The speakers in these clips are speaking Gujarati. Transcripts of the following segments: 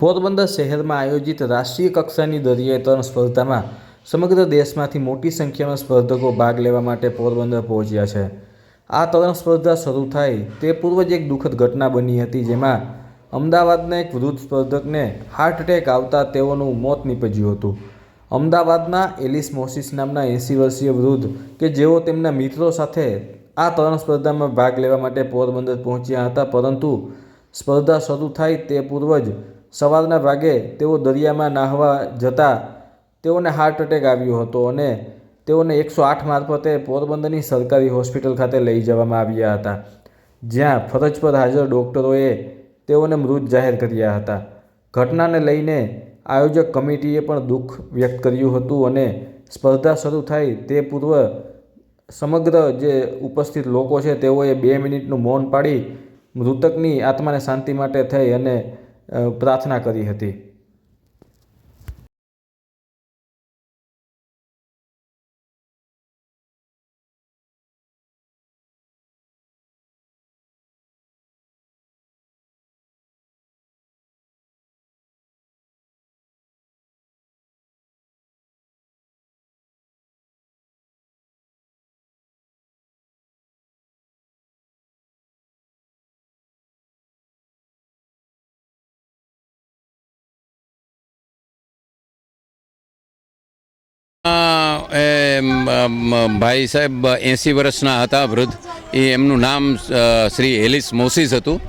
પોરબંદર શહેરમાં આયોજિત રાષ્ટ્રીય કક્ષાની દરિયાઈ તરણ સ્પર્ધામાં સમગ્ર દેશમાંથી મોટી સંખ્યામાં સ્પર્ધકો ભાગ લેવા માટે પોરબંદર પહોંચ્યા છે. આ તરણ સ્પર્ધા શરૂ થાય તે પૂર્વ જ એક દુઃખદ ઘટના બની હતી જેમાં અમદાવાદના એક વૃદ્ધ સ્પર્ધકને હાર્ટ એટેક આવતા તેઓનું મોત નીપજ્યું હતું. અમદાવાદના એલિસ મોસિસ નામના એંસી વર્ષીય વૃદ્ધ કે જેઓ તેમના મિત્રો સાથે આ તરણ સ્પર્ધામાં ભાગ લેવા માટે પોરબંદર પહોંચ્યા હતા, પરંતુ સ્પર્ધા શરૂ થાય તે પૂર્વ જ સવારના ભાગે તેઓ દરિયામાં નાહવા જતા તેઓને હાર્ટ એટેક આવ્યો હતો અને તેઓને એકસો આઠ મારફતે પોરબંદરની સરકારી હોસ્પિટલ ખાતે લઈ જવામાં આવ્યા હતા, જ્યાં ફરજ પર હાજર ડૉક્ટરોએ તેઓને મૃત જાહેર કર્યા હતા. ઘટનાને લઈને આયોજક કમિટીએ પણ દુઃખ વ્યક્ત કર્યું હતું અને સ્પર્ધા શરૂ થાય તે પૂર્વ સમગ્ર જે ઉપસ્થિત લોકો છે તેઓએ બે મિનિટનું મૌન પાડી મૃતકની આત્માને શાંતિ માટે થઈ અને પ્રાર્થના કરી હતી. ભાઈ સાહેબ, એંસી વર્ષના હતા વૃદ્ધ. એ એમનું નામ શ્રી હેલિસ મોસીસ હતું.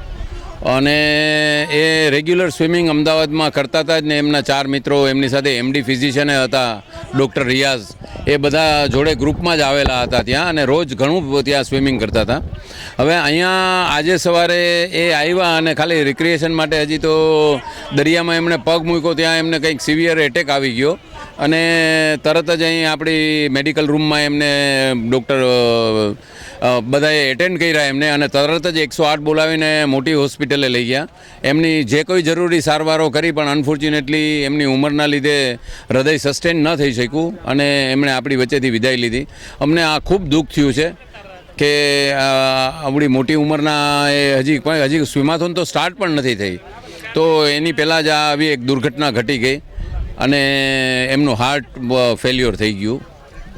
અને એ રેગ્યુલર સ્વિમિંગ અમદાવાદમાં કરતા હતા જ ને એમના ચાર મિત્રો, એમની સાથે એમડી ફિઝિશિયને હતા, ડૉક્ટર રિયાઝ. એ બધા જોડે ગ્રુપમાં જ આવેલા હતા ત્યાં અને રોજ ઘણું ત્યાં સ્વિમિંગ કરતા હતા. હવે અહીંયા આજે સવારે એ આવ્યા અને ખાલી રિક્રિએશન માટે હજી તો દરિયામાં એમણે પગ મૂક્યો, ત્યાં એમને કંઈક સિવિયર એટેક આવી ગયો. અને તરત જ અહીં આપણી મેડિકલ રૂમમાં એમને ડૉક્ટર બધાએ એટેન્ડ કર્યા એમને અને તરત જ એકસો આઠ બોલાવીને મોટી હોસ્પિટલે લઈ ગયા. એમની જે કોઈ જરૂરી સારવારો કરી પણ અનફોર્ચ્યુનેટલી એમની ઉંમરના લીધે હૃદય સસ્ટેન ન થઈ શક્યું અને એમણે આપણી વચ્ચેથી વિદાય લીધી. અમને આ ખૂબ દુઃખ થયું છે કે આપણી મોટી ઉંમરના એ હજી હજી સ્વિમાથોન તો સ્ટાર્ટ પણ નથી થઈ. તો એની પહેલાં જ આ આવી એક દુર્ઘટના ઘટી ગઈ. અને એમનું હાર્ટ ફેલ્યોર થઈ ગયું.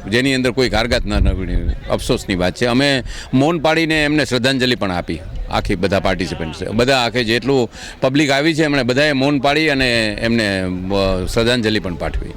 જેની અંદર કોઈ કારગાત ન નીકળી અફસોસની વાત છે. અમે મૌન પાડીને એમને શ્રદ્ધાંજલિ પણ આપી. આખી બધા પાર્ટિસિપન્ટ્સે બધા આખે જેટલું પબ્લિક આવી છે, એમણે બધાએ મૌન પાડી અને એમને શ્રદ્ધાંજલિ પણ પાઠવી.